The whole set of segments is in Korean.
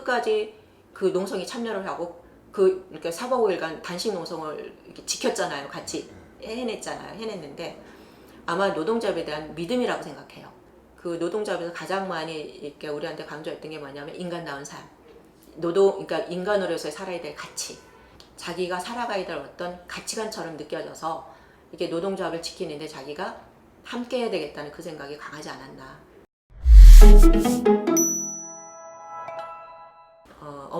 끝까지 그 농성에 참여를 하고 그 이렇게 4박 5일간 단식 농성을 이렇게 지켰잖아요. 같이 해냈잖아요. 해냈는데 아마 노동자에 대한 믿음이라고 생각해요. 그 노동자에서 가장 많이 이렇게 우리한테 강조했던 게 뭐냐면 인간다운 삶. 노동, 그러니까 인간으로서 살아야 될 가치. 자기가 살아가야 될 어떤 가치관처럼 느껴져서 이게 노동조합을 지키는데 자기가 함께 해야 되겠다는 그 생각이 강하지 않았나.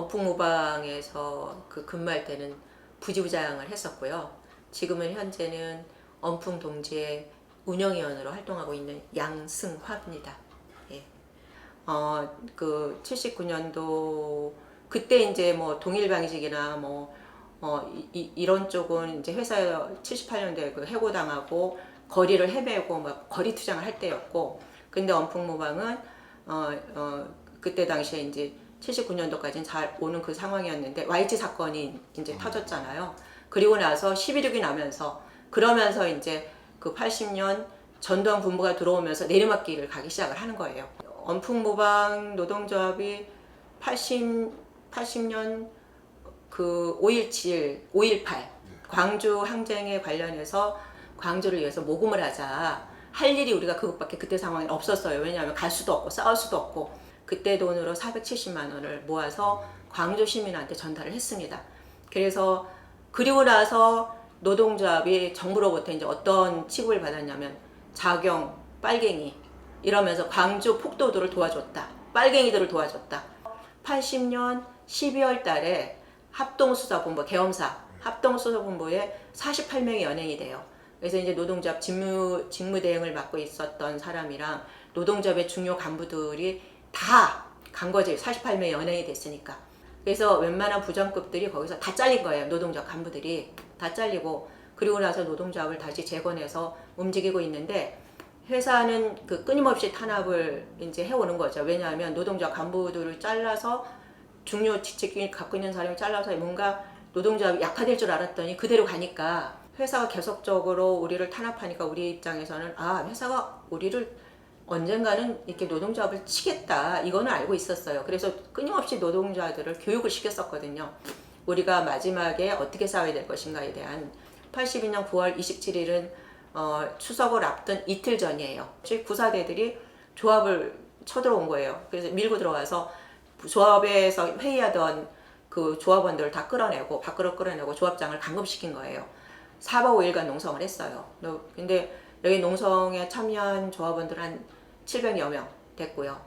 어, 엄풍무방에서 그 근무할 때는 부지부장을 했었고요. 지금은 현재는 엄풍 동지의 운영위원으로 활동하고 있는 양승화입니다. 예. 어, 그 79년도 그때 이제 뭐 동일 방식이나 뭐 어, 이, 이, 런 쪽은 이제 회사 78년도에 그 해고당하고 거리를 헤매고 막 거리 투쟁을 할 때였고 근데 엄풍무방은 어, 어, 그때 당시에 이제 79년도까지는 잘 오는 그 상황이었는데 YG 사건이 이제 터졌잖아요. 그리고 나서 11.6이 나면서 그러면서 이제 그 80년 전두환 군부가 들어오면서 내리막길을 가기 시작을 하는 거예요. 엄풍무방 노동조합이 80, 80년 그 5.17, 5.18 광주 항쟁에 관련해서 광주를 위해서 모금을 하자. 할 일이 우리가 그것밖에 그때 상황에 없었어요. 왜냐하면 갈 수도 없고 싸울 수도 없고 그때 돈으로 470만 원을 모아서 광주 시민한테 전달을 했습니다. 그래서 그리고 나서 노동조합이 정부로부터 이제 어떤 취급을 받았냐면 자경, 빨갱이 이러면서 광주 폭도들을 도와줬다. 빨갱이들을 도와줬다. 80년 12월 달에 합동수사본부, 계엄사 합동수사본부에 48명의 연예인이 돼요. 그래서 이제 노동조합 직무, 직무 대행을 맡고 있었던 사람이랑 노동조합의 중요 간부들이 다 간 거지. 48명의 연예인이 됐으니까. 그래서 웬만한 부장급들이 거기서 다 잘린 거예요. 노동조합 간부들이. 다 잘리고. 그리고 나서 노동조합을 다시 재건해서 움직이고 있는데 회사는 그 끊임없이 탄압을 이제 해오는 거죠. 왜냐하면 노동조합 간부들을 잘라서 중요 직책이 갖고 있는 사람이 잘라서 뭔가 노동조합이 약화될 줄 알았더니 그대로 가니까 회사가 계속적으로 우리를 탄압하니까 우리 입장에서는 아 회사가 우리를 언젠가는 이렇게 노동조합을 치겠다 이거는 알고 있었어요. 그래서 끊임없이 노동자들을 교육을 시켰었거든요. 우리가 마지막에 어떻게 싸워야 될 것인가에 대한 82년 9월 27일은 어, 추석을 앞둔 이틀 전이에요. 즉 구사대들이 조합을 쳐들어온 거예요. 그래서 밀고 들어가서 조합에서 회의하던 그 조합원들을 다 끌어내고 밖으로 끌어내고 조합장을 감금시킨 거예요. 4박 5일간 농성을 했어요. 너- 근데 여기 농성에 참여한 조합원들 한 700여 명 됐고요.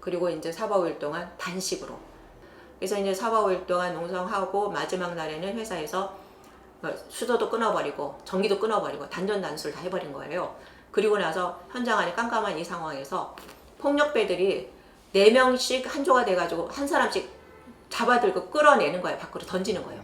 그리고 이제 4박 5일 동안 단식으로. 그래서 이제 4박 5일 동안 농성하고 마지막 날에는 회사에서 뭐 수도도 끊어버리고 전기도 끊어버리고 단전 단수를 다 해버린 거예요. 그리고 나서 현장 안에 깜깜한 이 상황에서 폭력배들이 네 명씩 한 조가 돼가지고 한 사람씩 잡아들고 끌어내는 거예요. 밖으로 던지는 거예요.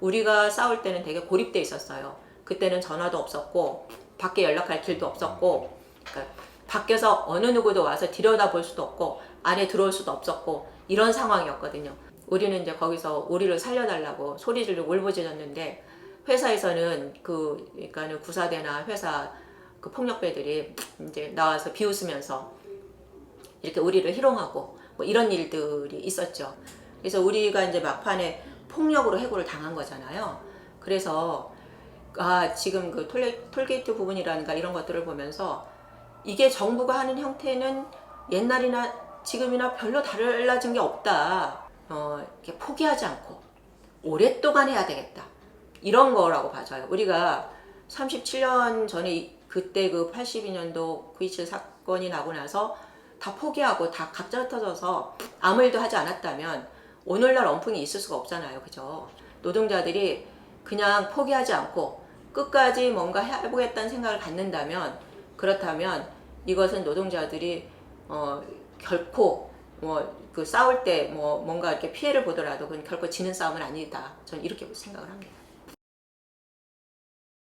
우리가 싸울 때는 되게 고립돼 있었어요. 그때는 전화도 없었고 밖에 연락할 길도 없었고 그러니까 밖에서 어느 누구도 와서 들여다볼 수도 없고 안에 들어올 수도 없었고 이런 상황이었거든요. 우리는 이제 거기서 우리를 살려달라고 소리 지르고 울부짖었는데 회사에서는 그 그러니까는 구사대나 회사 그 폭력배들이 이제 나와서 비웃으면서 이렇게 우리를 희롱하고 뭐 이런 일들이 있었죠. 그래서 우리가 이제 막판에 폭력으로 해고를 당한 거잖아요. 그래서 아 지금 그 톨레, 톨게이트 부분이라든가 이런 것들을 보면서 이게 정부가 하는 형태는 옛날이나 지금이나 별로 달라진 게 없다. 어, 이렇게 포기하지 않고 오랫동안 해야 되겠다. 이런 거라고 봐져요. 우리가 37년 전에 이- 그때 그 82년도 9.27 사건이 나고 나서 다 포기하고 다 각자 흩어져서 아무 일도 하지 않았다면 오늘날 엄풍이 있을 수가 없잖아요. 그죠? 노동자들이 그냥 포기하지 않고 끝까지 뭔가 해보겠다는 생각을 갖는다면 그렇다면 이것은 노동자들이 어, 결코 뭐 그 싸울 때 뭐 뭔가 이렇게 피해를 보더라도 그건 결코 지는 싸움은 아니다. 저는 이렇게 생각을 합니다.